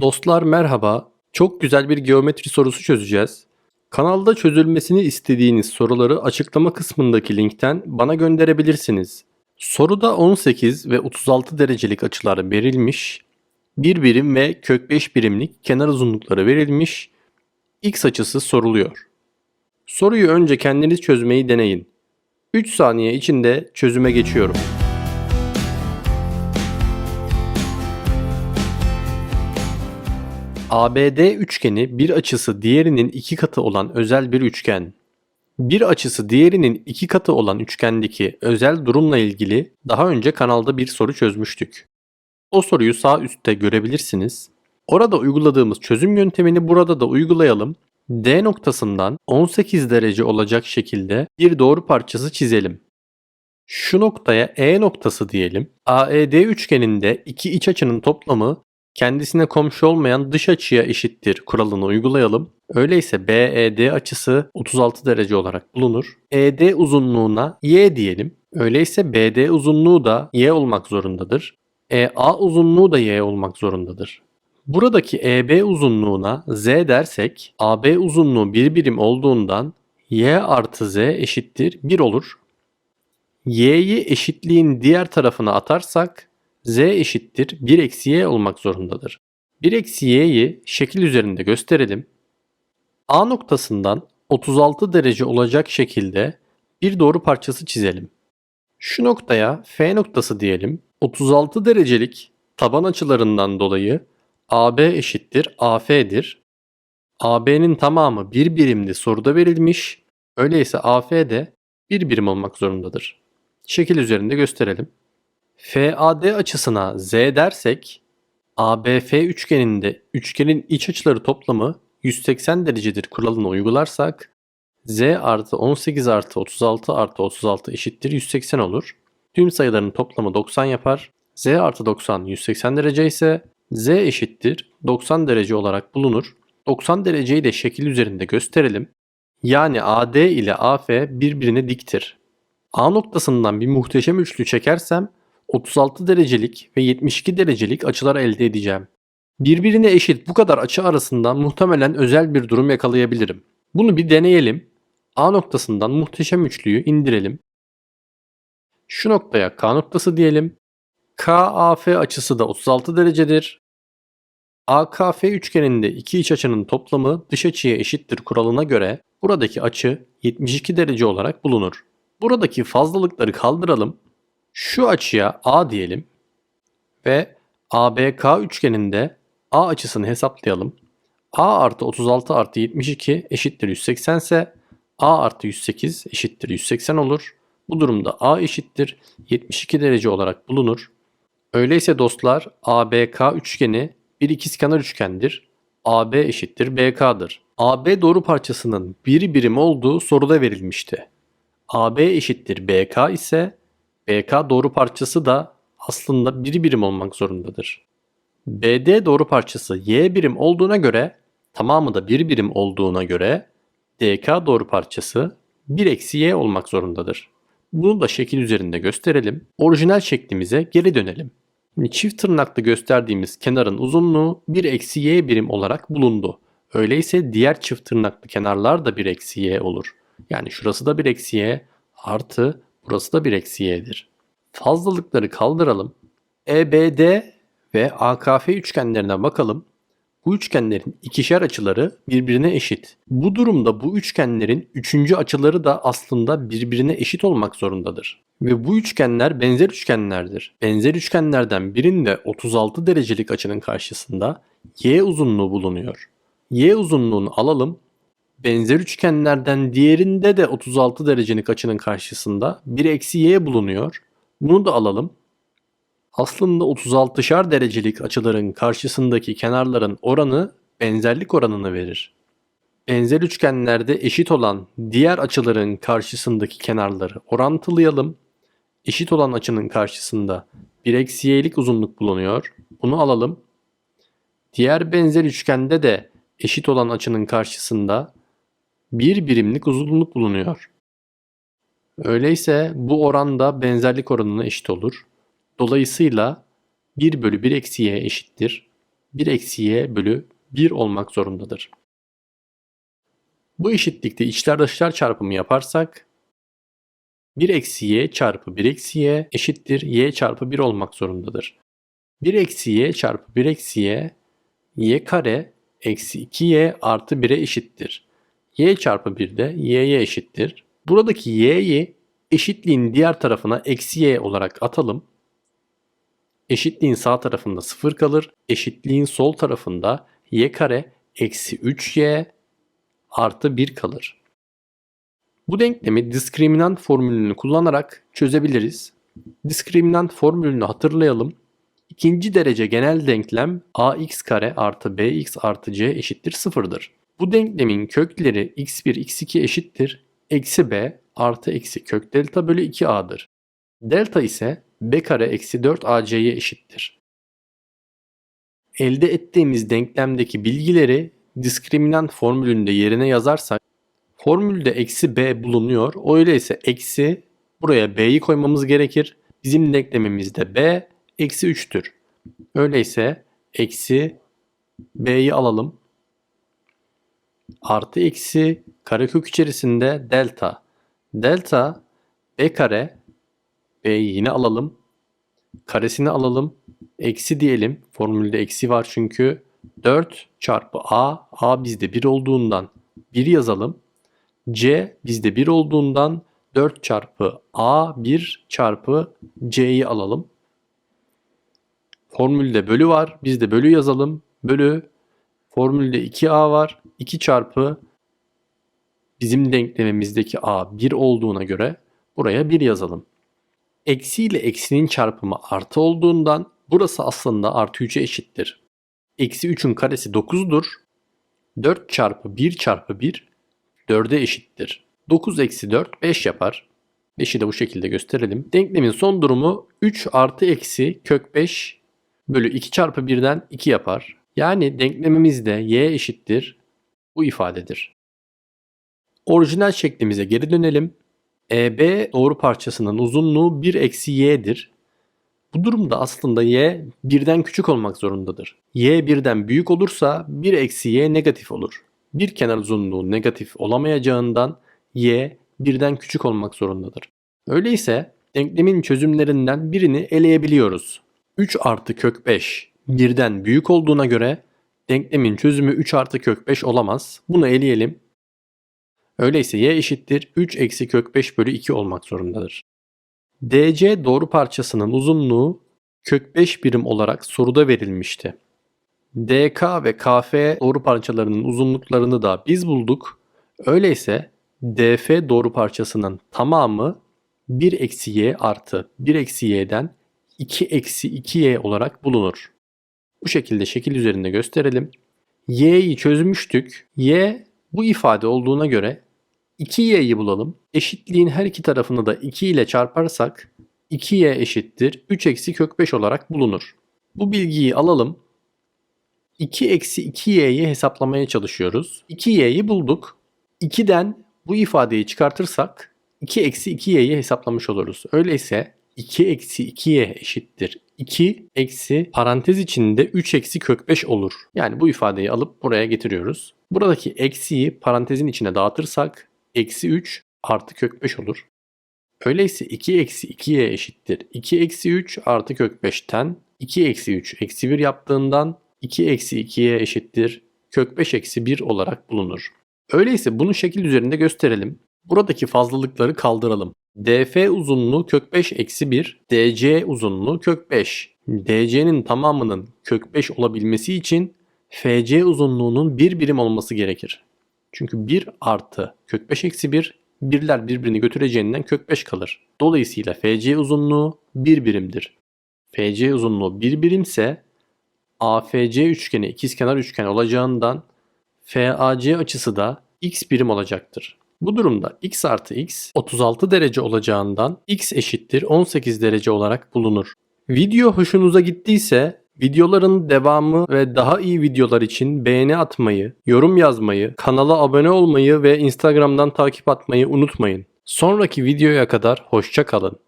Dostlar merhaba. Çok güzel bir geometri sorusu çözeceğiz. Kanalda çözülmesini istediğiniz soruları açıklama kısmındaki linkten bana gönderebilirsiniz. Soruda 18 ve 36 derecelik açılar verilmiş. 1 birim ve kök 5 birimlik kenar uzunlukları verilmiş. X açısı soruluyor. Soruyu önce kendiniz çözmeyi deneyin. 3 saniye içinde çözüme geçiyorum. ABD üçgeni bir açısı diğerinin iki katı olan özel bir üçgen. Bir açısı diğerinin iki katı olan üçgendeki özel durumla ilgili daha önce kanalda bir soru çözmüştük. O soruyu sağ üstte görebilirsiniz. Orada uyguladığımız çözüm yöntemini burada da uygulayalım. D noktasından 18 derece olacak şekilde bir doğru parçası çizelim. Şu noktaya E noktası diyelim. AED üçgeninde iki iç açının toplamı kendisine komşu olmayan dış açıya eşittir kuralını uygulayalım. Öyleyse BED açısı 36 derece olarak bulunur. ED uzunluğuna y diyelim. Öyleyse BD uzunluğu da y olmak zorundadır. EA uzunluğu da y olmak zorundadır. Buradaki EB uzunluğuna z dersek AB uzunluğu bir birim olduğundan y artı z eşittir 1 olur. y'yi eşitliğin diğer tarafına atarsak z eşittir 1 eksi y olmak zorundadır. 1 eksi y'yi şekil üzerinde gösterelim. A noktasından 36 derece olacak şekilde bir doğru parçası çizelim. Şu noktaya F noktası diyelim. 36 derecelik taban açılarından dolayı AB eşittir AF'dir. AB'nin tamamı bir birimdi soruda verilmiş. Öyleyse AF de bir birim olmak zorundadır. Şekil üzerinde gösterelim. FAD açısına Z dersek ABF üçgeninde üçgenin iç açıları toplamı 180 derecedir kuralını uygularsak Z artı 18 artı 36 artı 36 eşittir 180 olur. Tüm sayıların toplamı 90 yapar. Z artı 90 180 derece ise Z eşittir 90 derece olarak bulunur. 90 dereceyi de şekil üzerinde gösterelim. Yani AD ile AF birbirine diktir. A noktasından bir muhteşem üçlü çekersem 36 derecelik ve 72 derecelik açılar elde edeceğim. Birbirine eşit bu kadar açı arasından muhtemelen özel bir durum yakalayabilirim. Bunu bir deneyelim. A noktasından muhteşem üçlüyü indirelim. Şu noktaya K noktası diyelim. KAF açısı da 36 derecedir. AKF üçgeninde iki iç açının toplamı dış açıya eşittir kuralına göre buradaki açı 72 derece olarak bulunur. Buradaki fazlalıkları kaldıralım. Şu açıya A diyelim ve ABK üçgeninde A açısını hesaplayalım. A artı 36 artı 72 eşittir 180 ise A artı 108 eşittir 180 olur. Bu durumda A eşittir 72 derece olarak bulunur. Öyleyse dostlar ABK üçgeni bir ikizkenar üçgendir. AB eşittir BK'dır. AB doğru parçasının bir birim olduğu soruda verilmişti. AB eşittir BK ise BK doğru parçası da aslında bir birim olmak zorundadır. BD doğru parçası y birim olduğuna göre tamamı da bir birim olduğuna göre DK doğru parçası 1 eksi y olmak zorundadır. Bunu da şekil üzerinde gösterelim. Orijinal şeklimize geri dönelim. Çift tırnaklı gösterdiğimiz kenarın uzunluğu 1 eksi y birim olarak bulundu. Öyleyse diğer çift tırnaklı kenarlar da 1 eksi y olur. Yani şurası da 1 eksi y artı burası da 1 eksi. Fazlalıkları kaldıralım. EBD ve AKF üçgenlerine bakalım. Bu üçgenlerin ikişer açıları birbirine eşit. Bu durumda bu üçgenlerin üçüncü açıları da aslında birbirine eşit olmak zorundadır. Ve bu üçgenler benzer üçgenlerdir. Benzer üçgenlerden birinde 36 derecelik açının karşısında y uzunluğu bulunuyor. Y uzunluğunu alalım. Benzer üçgenlerden diğerinde de 36 derecelik açının karşısında 1 eksi y bulunuyor. Bunu da alalım. Aslında 36'şar derecelik açıların karşısındaki kenarların oranı benzerlik oranını verir. Benzer üçgenlerde eşit olan diğer açıların karşısındaki kenarları orantılayalım. Eşit olan açının karşısında 1 eksi y'lik uzunluk bulunuyor. Bunu alalım. Diğer benzer üçgende de eşit olan açının karşısında 1 birimlik uzunluk bulunuyor. Öyleyse bu oran da benzerlik oranına eşit olur. Dolayısıyla 1 bölü 1 eksi y eşittir 1 eksi y bölü 1 olmak zorundadır. Bu eşitlikte içler dışlar çarpımı yaparsak 1 eksi y çarpı 1 eksi y eşittir y çarpı 1 olmak zorundadır. 1 eksi y çarpı 1 eksi y y kare eksi 2y artı 1'e eşittir. Y çarpı 1 de y'ye eşittir. Buradaki y'yi eşitliğin diğer tarafına eksi y olarak atalım. Eşitliğin sağ tarafında 0 kalır. Eşitliğin sol tarafında y kare eksi 3y artı 1 kalır. Bu denklemi diskriminant formülünü kullanarak çözebiliriz. Diskriminant formülünü hatırlayalım. İkinci derece genel denklem ax kare artı bx artı c eşittir 0'dır. Bu denklemin kökleri x1 x2 eşittir. Eksi b artı eksi kök delta bölü 2a'dır. Delta ise b kare eksi 4 ac'ye eşittir. Elde ettiğimiz denklemdeki bilgileri diskriminant formülünde yerine yazarsak formülde eksi b bulunuyor. Öyleyse eksi buraya b'yi koymamız gerekir. Bizim denklemimizde b eksi 3'tür. Öyleyse eksi b'yi alalım. Artı eksi karekök içerisinde delta. Delta b kare b'yi yine alalım. Karesini alalım. Eksi diyelim. Formülde eksi var çünkü. 4 çarpı a. a bizde 1 olduğundan 1 yazalım. c bizde 1 olduğundan 4 çarpı a 1 çarpı c'yi alalım. Formülde bölü var. Biz de bölü yazalım. Bölü formülde 2a var. 2 çarpı bizim denklemimizdeki a 1 olduğuna göre buraya 1 yazalım. Eksi ile eksinin çarpımı artı olduğundan burası aslında artı 3'e eşittir. Eksi 3'ün karesi 9'dur. 4 çarpı 1 çarpı 1 4'e eşittir. 9 eksi 4 5 yapar. 5'i de bu şekilde gösterelim. Denklemin son durumu 3 artı eksi kök 5 bölü 2 çarpı 1'den 2 yapar. Yani denklemimizde y eşittir bu ifadedir. Orijinal şeklimize geri dönelim. EB doğru parçasının uzunluğu 1 eksi y'dir. Bu durumda aslında y birden küçük olmak zorundadır. y birden büyük olursa 1 eksi y negatif olur. Bir kenar uzunluğu negatif olamayacağından y birden küçük olmak zorundadır. Öyleyse denklemin çözümlerinden birini eleyebiliyoruz. 3 artı kök 5 birden büyük olduğuna göre denklemin çözümü 3 artı kök 5 olamaz. Bunu eleyelim. Öyleyse y eşittir 3 eksi kök 5 bölü 2 olmak zorundadır. DC doğru parçasının uzunluğu kök 5 birim olarak soruda verilmişti. DK ve KF doğru parçalarının uzunluklarını da biz bulduk. Öyleyse DF doğru parçasının tamamı 1 eksi y artı 1 eksi y'den 2 eksi 2y olarak bulunur. Bu şekilde şekil üzerinde gösterelim. y'yi çözmüştük. y bu ifade olduğuna göre 2y'yi bulalım. Eşitliğin her iki tarafını da 2 ile çarparsak 2y eşittir 3 eksi kök 5 olarak bulunur. Bu bilgiyi alalım. 2 eksi 2y'yi hesaplamaya çalışıyoruz. 2y'yi bulduk. 2'den bu ifadeyi çıkartırsak 2 eksi 2y'yi hesaplamış oluruz. Öyleyse 2 eksi 2y eşittir. 2 eksi parantez içinde 3 eksi kök 5 olur. Yani bu ifadeyi alıp buraya getiriyoruz. Buradaki eksiyi parantezin içine dağıtırsak eksi 3 artı kök 5 olur. Öyleyse 2 eksi 2y eşittir. 2 eksi 3 artı kök 5'ten 2 eksi 3 eksi 1 yaptığından 2 eksi 2'ye eşittir. Kök 5 eksi 1 olarak bulunur. Öyleyse bunu şekil üzerinde gösterelim. Buradaki fazlalıkları kaldıralım. DF uzunluğu kök 5 eksi 1, DC uzunluğu kök 5. DC'nin tamamının kök 5 olabilmesi için FC uzunluğunun 1 birim olması gerekir. Çünkü 1 artı kök 5 eksi 1, birler birbirini götüreceğinden kök 5 kalır. Dolayısıyla FC uzunluğu 1 birimdir. FC uzunluğu 1 birimse AFC üçgeni ikizkenar üçgen olacağından FAC açısı da x birim olacaktır. Bu durumda x artı x 36 derece olacağından x eşittir 18 derece olarak bulunur. Video hoşunuza gittiyse videoların devamı ve daha iyi videolar için beğeni atmayı, yorum yazmayı, kanala abone olmayı ve Instagram'dan takip atmayı unutmayın. Sonraki videoya kadar hoşça kalın.